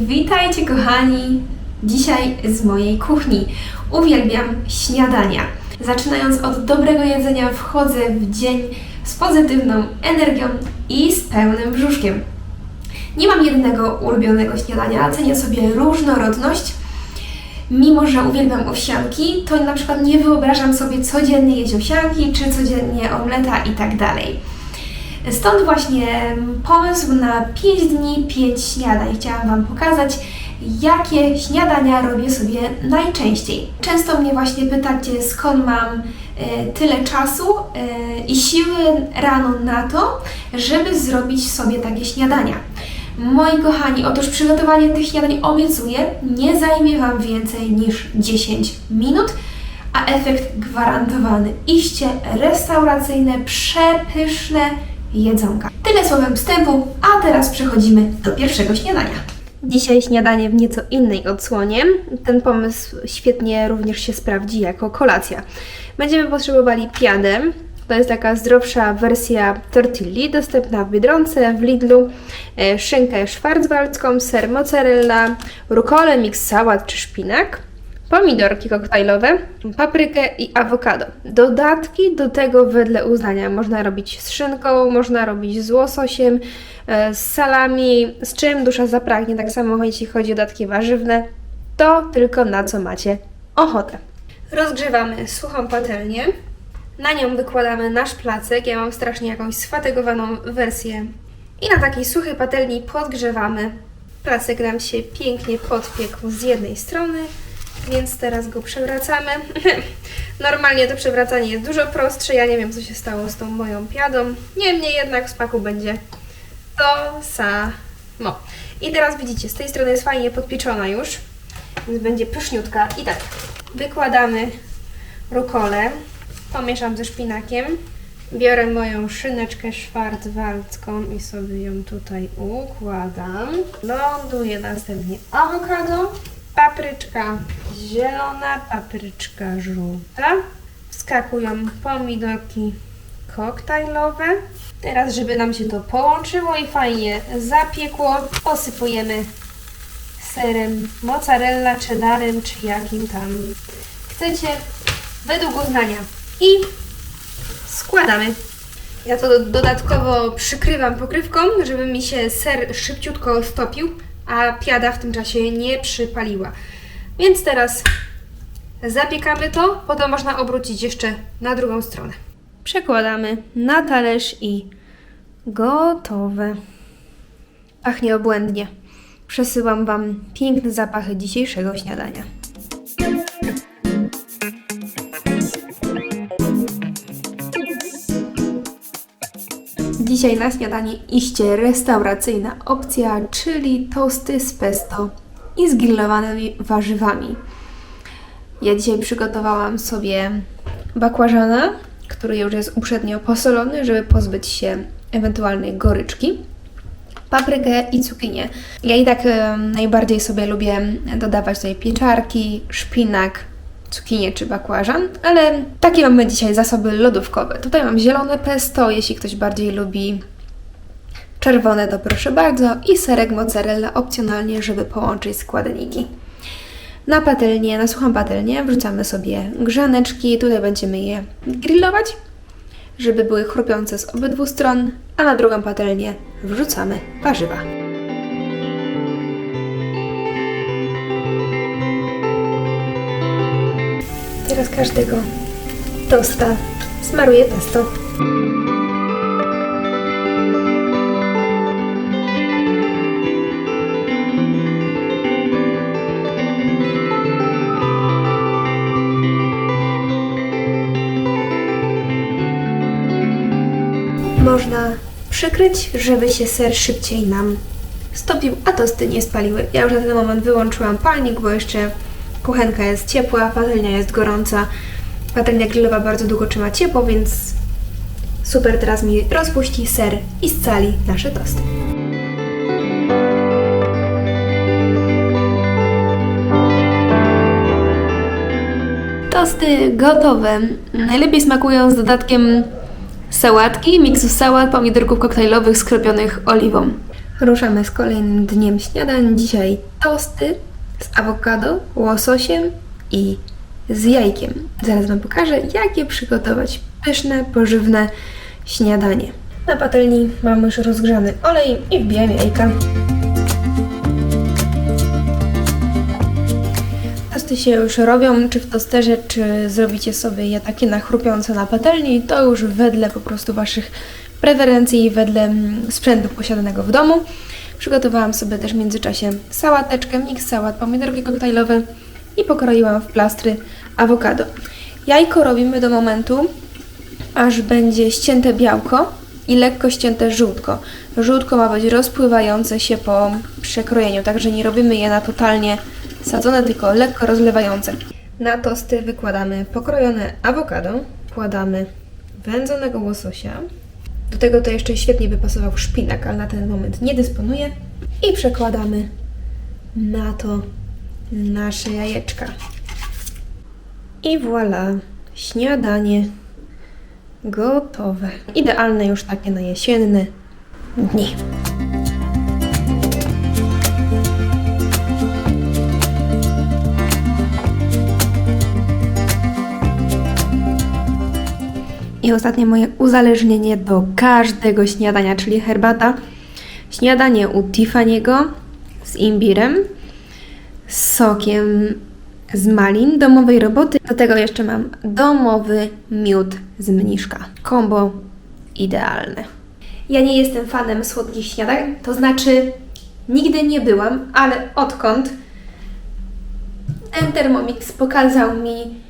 Witajcie kochani! Dzisiaj z mojej kuchni. Uwielbiam śniadania. Zaczynając od dobrego jedzenia, wchodzę w dzień z pozytywną energią i z pełnym brzuszkiem. Nie mam jednego ulubionego śniadania, cenię sobie różnorodność. Mimo, że uwielbiam owsianki, to na przykład nie wyobrażam sobie codziennie jeść owsianki, czy codziennie omleta i tak dalej. Stąd właśnie pomysł na 5 dni, 5 śniadań. Chciałam Wam pokazać, jakie śniadania robię sobie najczęściej. Często mnie właśnie pytacie, skąd mam e, tyle czasu e, i siły rano na to, żeby zrobić sobie takie śniadania. Moi kochani, otóż przygotowanie tych śniadań obiecuję, nie zajmie Wam więcej niż 10 minut, a efekt gwarantowany. Iście restauracyjne, przepyszne jedzonka. Tyle słowem wstępu, a teraz przechodzimy do pierwszego śniadania. Dzisiaj śniadanie w nieco innej odsłonie. Ten pomysł świetnie również się sprawdzi jako kolacja. Będziemy potrzebowali piadę. To jest taka zdrowsza wersja tortilli, dostępna w Biedronce, w Lidlu, e, szynkę szwarcwaldzką, ser mozzarella, rukolę, mix sałat czy szpinak, pomidorki koktajlowe, paprykę i awokado. Dodatki do tego wedle uznania można robić z szynką, można robić z łososiem, e, z salami, z czym dusza zapragnie. Tak samo jeśli chodzi o dodatki warzywne, to tylko na co macie ochotę. Rozgrzewamy suchą patelnię. Na nią wykładamy nasz placek. Ja mam strasznie jakąś sfatygowaną wersję. I na takiej suchej patelni podgrzewamy. Placek nam się pięknie podpiekł z jednej strony, więc teraz go przewracamy. Normalnie to przewracanie jest dużo prostsze. Ja nie wiem, co się stało z tą moją piadą. Niemniej jednak w smaku będzie to samo. I teraz widzicie, z tej strony jest fajnie podpieczona już, więc będzie pyszniutka. I tak, wykładamy rukolę, pomieszam ze szpinakiem. Biorę moją szyneczkę szwarcwaldzką i sobie ją tutaj układam. Ląduje następnie awokado, papryczka zielona, papryczka żółta. Wskakują pomidorki koktajlowe. Teraz, żeby nam się to połączyło i fajnie zapiekło, posypujemy serem mozzarella, cheddarem czy jakim tam chcecie, według uznania. I składamy. Ja to do- dodatkowo przykrywam pokrywką, żeby mi się ser szybciutko stopił, a piada w tym czasie nie przypaliła. Więc teraz zapiekamy to, potem można obrócić jeszcze na drugą stronę. Przekładamy na talerz i gotowe. Pachnie obłędnie. Przesyłam Wam piękne zapachy dzisiejszego śniadania. Dzisiaj na śniadanie iście restauracyjna opcja, czyli tosty z pesto i z grillowanymi warzywami. Ja dzisiaj przygotowałam sobie bakłażana, który już jest uprzednio posolony, żeby pozbyć się ewentualnej goryczki. Paprykę i cukinię. Ja i tak em, najbardziej sobie lubię dodawać tutaj pieczarki, szpinak, cukinię czy bakłażan, ale takie mamy dzisiaj zasoby lodówkowe. Tutaj mam zielone pesto, jeśli ktoś bardziej lubi czerwone, to proszę bardzo i serek mozzarella opcjonalnie, żeby połączyć składniki. Na patelnię, na suchą patelnię wrzucamy sobie grzaneczki, tutaj będziemy je grillować, żeby były chrupiące z obydwu stron, a na drugą patelnię wrzucamy warzywa. Teraz każdego tosta smaruję pesto. Można przykryć, żeby się ser szybciej nam stopił, a tosty nie spaliły. Ja już na ten moment wyłączyłam palnik, bo jeszcze kuchenka jest ciepła, patelnia jest gorąca. Patelnia grillowa bardzo długo trzyma ciepło, więc super teraz mi rozpuści ser i scali nasze tosty. Tosty gotowe. Najlepiej smakują z dodatkiem sałatki, miksu sałat, pomidorków koktajlowych skropionych oliwą. Ruszamy z kolejnym dniem śniadań. Dzisiaj tosty z awokado, łososiem i z jajkiem. Zaraz Wam pokażę, jak je przygotować. Pyszne, pożywne śniadanie. Na patelni mamy już rozgrzany olej i wbijam jajka. Tosty się już robią, czy w tosterze, czy zrobicie sobie je takie na chrupiące na patelni, to już wedle po prostu Waszych preferencji wedle mm, sprzętu posiadanego w domu. Przygotowałam sobie też w międzyczasie sałateczkę, miks sałat, pomidorki koktajlowe i pokroiłam w plastry awokado. Jajko robimy do momentu, aż będzie ścięte białko i lekko ścięte żółtko. Żółtko ma być rozpływające się po przekrojeniu, także nie robimy je na totalnie sadzone, tylko lekko rozlewające. Na tosty wykładamy pokrojone awokado, wkładamy wędzonego łososia. Do tego to jeszcze świetnie by pasował szpinak, ale na ten moment nie dysponuję. I przekładamy na to nasze jajeczka. I voilà, śniadanie gotowe. Idealne już takie na jesienne dni. I ostatnie moje uzależnienie do każdego śniadania, czyli herbata. Śniadanie u Tiffany'ego z imbirem, z sokiem z malin, domowej roboty. Do tego jeszcze mam domowy miód z mniszka. Kombo idealne. Ja nie jestem fanem słodkich śniadań, to znaczy nigdy nie byłam, ale odkąd ten Thermomix pokazał mi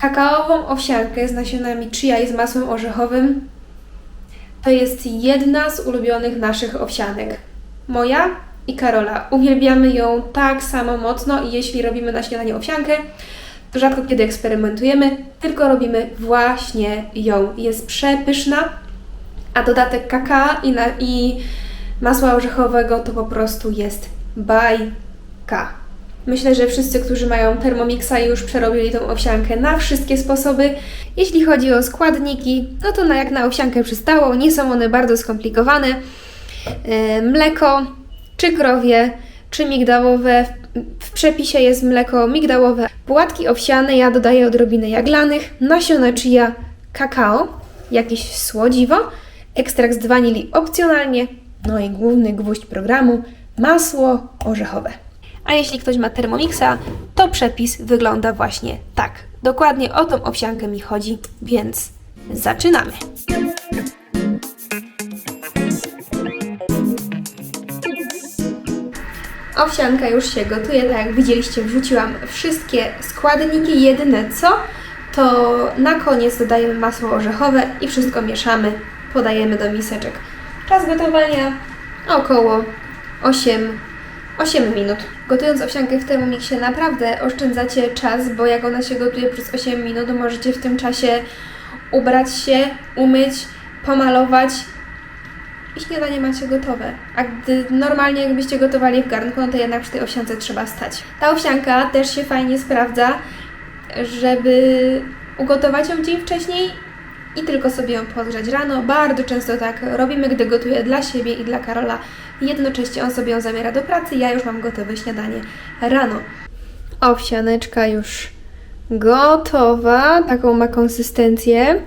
kakaową owsiankę z nasionami chia i z masłem orzechowym. To jest jedna z ulubionych naszych owsianek. Moja i Karola. Uwielbiamy ją tak samo mocno i jeśli robimy na śniadanie owsiankę, to rzadko kiedy eksperymentujemy, tylko robimy właśnie ją. Jest przepyszna, a dodatek kakao i, na, i masła orzechowego to po prostu jest bajka. Myślę, że wszyscy, którzy mają Thermomixa już przerobili tą owsiankę na wszystkie sposoby. Jeśli chodzi o składniki, no to na jak na owsiankę przystało, nie są one bardzo skomplikowane. Yy, mleko, czy krowie, czy migdałowe. W przepisie jest mleko migdałowe, płatki owsiane, ja dodaję odrobinę jaglanych, nasiona chia, kakao, jakieś słodziwo, ekstrakt z wanilii opcjonalnie, no i główny gwóźdź programu, masło orzechowe. A jeśli ktoś ma Thermomixa, to przepis wygląda właśnie tak. Dokładnie o tą owsiankę mi chodzi, więc zaczynamy. Owsianka już się gotuje, tak jak widzieliście, wrzuciłam wszystkie składniki. Jedyne co, to na koniec dodajemy masło orzechowe i wszystko mieszamy, podajemy do miseczek. Czas gotowania około 8, 8 minut. Gotując owsiankę w Thermomixie naprawdę oszczędzacie czas, bo jak ona się gotuje przez 8 minut, możecie w tym czasie ubrać się, umyć, pomalować i śniadanie macie gotowe. A gdy normalnie jakbyście gotowali w garnku, no to jednak przy tej owsiance trzeba stać. Ta owsianka też się fajnie sprawdza, żeby ugotować ją dzień wcześniej i tylko sobie ją podgrzać rano. Bardzo często tak robimy, gdy gotuję dla siebie i dla Karola. Jednocześnie on sobie ją zabiera do pracy, ja już mam gotowe śniadanie rano. Owsianeczka już gotowa, taką ma konsystencję.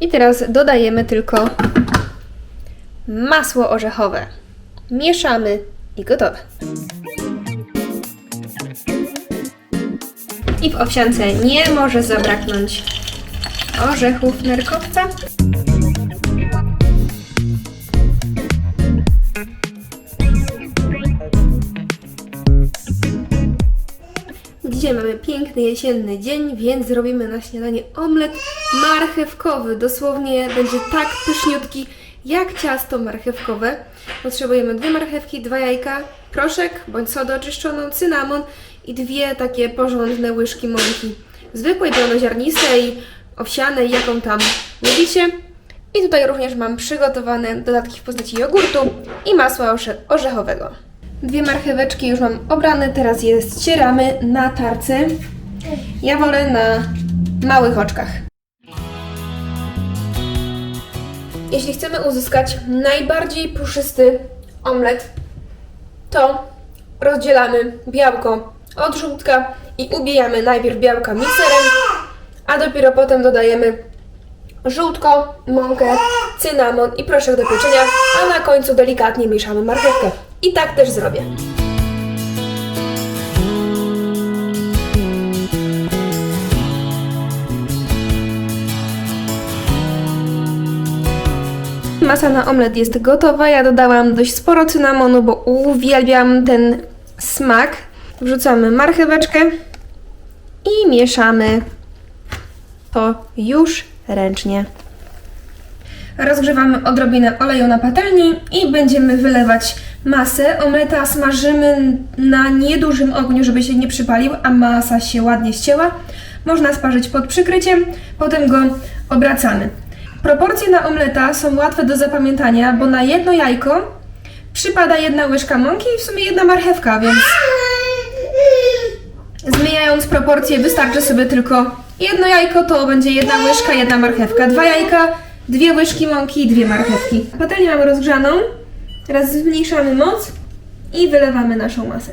I teraz dodajemy tylko masło orzechowe. Mieszamy i gotowe. I w owsiance nie może zabraknąć orzechów nerkowca. Dzisiaj mamy piękny jesienny dzień, więc zrobimy na śniadanie omlet marchewkowy. Dosłownie będzie tak pyszniutki jak ciasto marchewkowe. Potrzebujemy dwie marchewki, dwa jajka, proszek bądź sodę oczyszczoną, cynamon i dwie takie porządne łyżki mąki. Zwykłej, pełnoziarnistej, owsianej, jaką tam lubicie. I tutaj również mam przygotowane dodatki w postaci jogurtu i masła orze- orzechowego. Dwie marcheweczki już mam obrane, teraz je ścieramy na tarce. Ja wolę na małych oczkach. Jeśli chcemy uzyskać najbardziej puszysty omlet, to rozdzielamy białko od żółtka i ubijamy najpierw białka mikserem, a dopiero potem dodajemy żółtko, mąkę, cynamon i proszek do pieczenia, a na końcu delikatnie mieszamy marchewkę. I tak też zrobię. Masa na omlet jest gotowa. Ja dodałam dość sporo cynamonu, bo uwielbiam ten smak. Wrzucamy marcheweczkę i mieszamy to już ręcznie. Rozgrzewamy odrobinę oleju na patelni i będziemy wylewać masę. Omleta smażymy na niedużym ogniu, żeby się nie przypalił, a masa się ładnie ścięła. Można sparzyć pod przykryciem, potem go obracamy. Proporcje na omleta są łatwe do zapamiętania, bo na jedno jajko przypada jedna łyżka mąki i w sumie jedna marchewka, więc Zmieniając proporcje, wystarczy sobie tylko jedno jajko, to będzie jedna łyżka, jedna marchewka. Dwa jajka, dwie łyżki mąki i dwie marchewki. Patelnię mamy rozgrzaną. Teraz zmniejszamy moc i wylewamy naszą masę.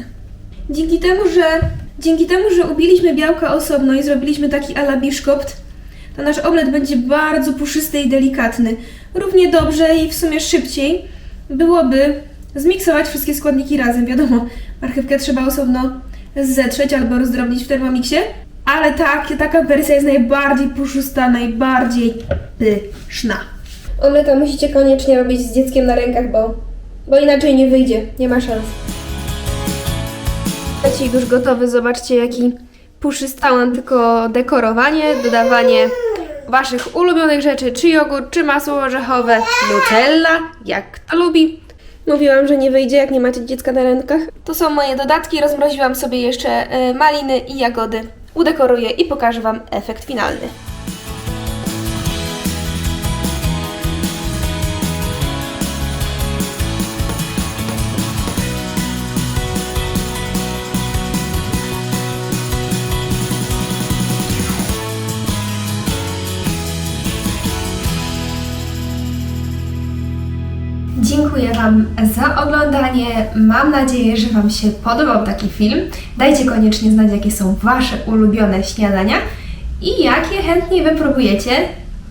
Dzięki temu, że, dzięki temu, że ubiliśmy białka osobno i zrobiliśmy taki ala biszkopt, to nasz omlet będzie bardzo puszysty i delikatny. Równie dobrze i w sumie szybciej byłoby zmiksować wszystkie składniki razem. Wiadomo, marchewkę trzeba osobno zetrzeć albo rozdrobnić w termomiksie, ale tak, taka wersja jest najbardziej puszysta, najbardziej pyszna. Omleta musicie koniecznie robić z dzieckiem na rękach, bo, bo inaczej nie wyjdzie, nie ma szans. Leci już gotowy, zobaczcie jaki puszystałam, tylko dekorowanie, dodawanie waszych ulubionych rzeczy, czy jogurt, czy masło orzechowe, nutella, jak kto lubi. Mówiłam, że nie wyjdzie, jak nie macie dziecka na rękach. To są moje dodatki, rozmroziłam sobie jeszcze y, maliny i jagody. Udekoruję i pokażę wam efekt finalny. Dziękuję Wam za oglądanie. Mam nadzieję, że Wam się podobał taki film. Dajcie koniecznie znać, jakie są Wasze ulubione śniadania i jakie chętnie wypróbujecie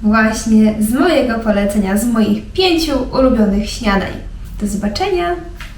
właśnie z mojego polecenia, z moich pięciu ulubionych śniadań. Do zobaczenia!